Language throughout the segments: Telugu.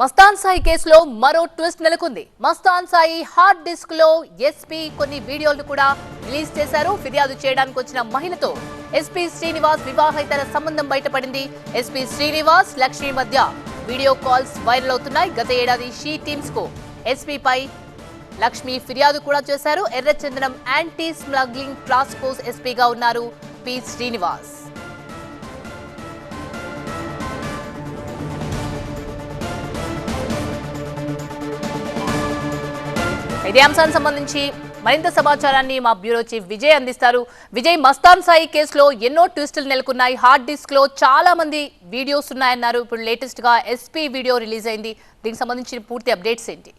మస్తాన్ సాయి కేసులో మరో ట్విస్ట్ నెలకొంది. మస్తాన్ సాయి హార్డ్ డిస్క్లో ఎస్పీ కొన్ని వీడియోలు కూడా రిలీజ్ చేశారు. ఫిర్యాదు చేయడానికి వచ్చిన మహిళతో ఎస్పీ శ్రీనివాస్ వివాహేతర సంబంధం బయటపడింది. ఎస్పీ శ్రీనివాస్ లక్ష్మి మధ్య వీడియో కాల్స్ వైరల్ అవుతున్నాయి. గత ఏడాది షీ టీమ్స్కు ఎస్పీపై లక్ష్మి ఫిర్యాదు కూడా చేశారు. ఎర్రచందనం యాంటీ స్మగ్లింగ్ టాస్క్ ఫోర్స్ ఎస్పీగా ఉన్నారు పి శ్రీనివాస్. ఇదే అంశానికి సంబంధించి మరింత సమాచారాన్ని మా బ్యూరో చీఫ్ విజయ్ అందిస్తారు. విజయ్ మస్తాన్ సాయి కేసులో ఎన్నో ట్విస్టులు నెలకొన్నాయి. హార్డ్ డిస్క్లో చాలా మంది వీడియోస్ ఉన్నాయన్నారు. ఇప్పుడు లేటెస్ట్గా ఎస్పీ వీడియో రిలీజ్ అయింది. దీనికి సంబంధించిన పూర్తి అప్డేట్స్ ఏంటి?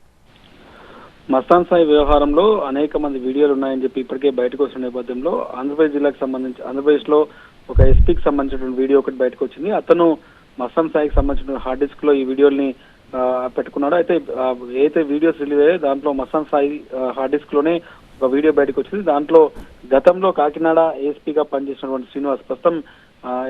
మస్తాన్ సాయి వ్యవహారంలో అనేక మంది వీడియోలు ఉన్నాయని చెప్పి ఇప్పటికే బయటకు వచ్చిన నేపథ్యంలో ఆంధ్రప్రదేశ్ జిల్లాకు సంబంధించి ఆంధ్రప్రదేశ్లో ఒక ఎస్పీకి సంబంధించిన వీడియో ఒకటి బయటకు వచ్చింది. అతను మస్తాన్ సాయికి సంబంధించిన హార్డ్ డిస్క్లో ఈ వీడియోల్ని పెట్టుకున్నాడు. అయితే ఏదైతే వీడియోస్ రిలీజ్ అయ్యాయో దాంట్లో మసాన్ సాయి హార్డ్ డిస్క్లోనే ఒక వీడియో బయటకు వచ్చింది. దాంట్లో గతంలో కాకినాడ ఏఎస్పీగా పనిచేసినటువంటి శ్రీనివాస్ ప్రస్తుతం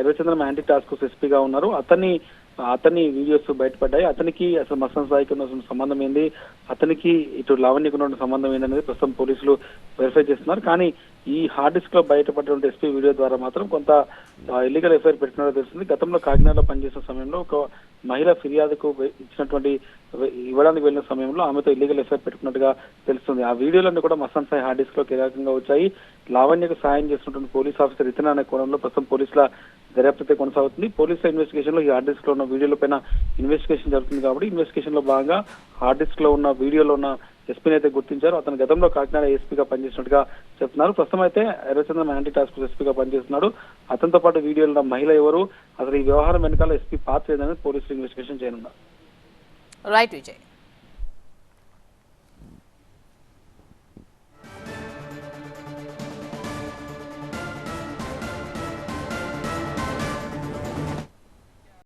ఎర్రచంద్రం యాంటీ టాస్క్ ఫోర్స్ ఎస్పీగా ఉన్నారు. అతన్ని అతని వీడియోస్ బయటపడ్డాయి. అతనికి అసలు మసన్ సాయికి ఉన్న సంబంధం ఏంది? అతనికి ఇటు లావణ్యకు ఉన్న సంబంధం ఏంటనేది ప్రస్తుతం పోలీసులు వెరిఫై చేస్తున్నారు. కానీ ఈ హార్డ్ డిస్క్లో బయటపడినటువంటి ఎస్పీ వీడియో ద్వారా మాత్రం కొంత ఇల్లీగల్ ఎఫ్ఐఆర్ పెట్టినట్టు తెలిసింది గతంలో కాకినాడలో పనిచేసిన సమయంలో ఒక మహిళ ఫిర్యాదుకు ఇచ్చినటువంటి ఇవ్వడానికి వెళ్ళిన సమయంలో ఆమెతో ఇల్లీగల్ ఎఫ్ఐఆర్ పెట్టుకున్నట్టుగా తెలుస్తుంది. ఆ వీడియోలన్నీ కూడా మస్తాన్ సాయి హార్డ్ డిస్క్లో కీలకంగా వచ్చాయి? లావణ్యకు సాయం చేసినటువంటి పోలీస్ ఆఫీసర్ ఇతన అనే కోణంలో ప్రస్తుతం పోలీసుల దర్యాప్తు అయితే కొనసాగుతుంది. పోలీసుల ఇన్వెస్టిగేషన్లో ఈ హార్డ్ డిస్క్లో ఉన్న వీడియోల పైన ఇన్వెస్టిగేషన్ జరుగుతుంది కాబట్టి ఇన్వెస్టిగేషన్లో భాగంగా హార్డ్ డిస్క్లో ఉన్న వీడియోలో ఉన్న ఎస్పీని అయితే గుర్తించారు. అతను గతంలో కాకినాడ ఎస్పీగా పనిచేసినట్టుగా చెప్తున్నారు. ప్రస్తుతం అయితే ఎర్రచంద్రం యాంటీ టాస్క్ ఫోర్స్ ఎస్పీగా పనిచేస్తున్నాడు. అతనితో పాటు వీడియోలో ఉన్న మహిళ ఎవరు? అసలు ఈ వ్యవహారం వెనకాల ఎస్పీ పాత్ర ఏదనేది పోలీసులు ఇన్వెస్టిగేషన్ చేయనున్నారు. రైట్ విజయ్.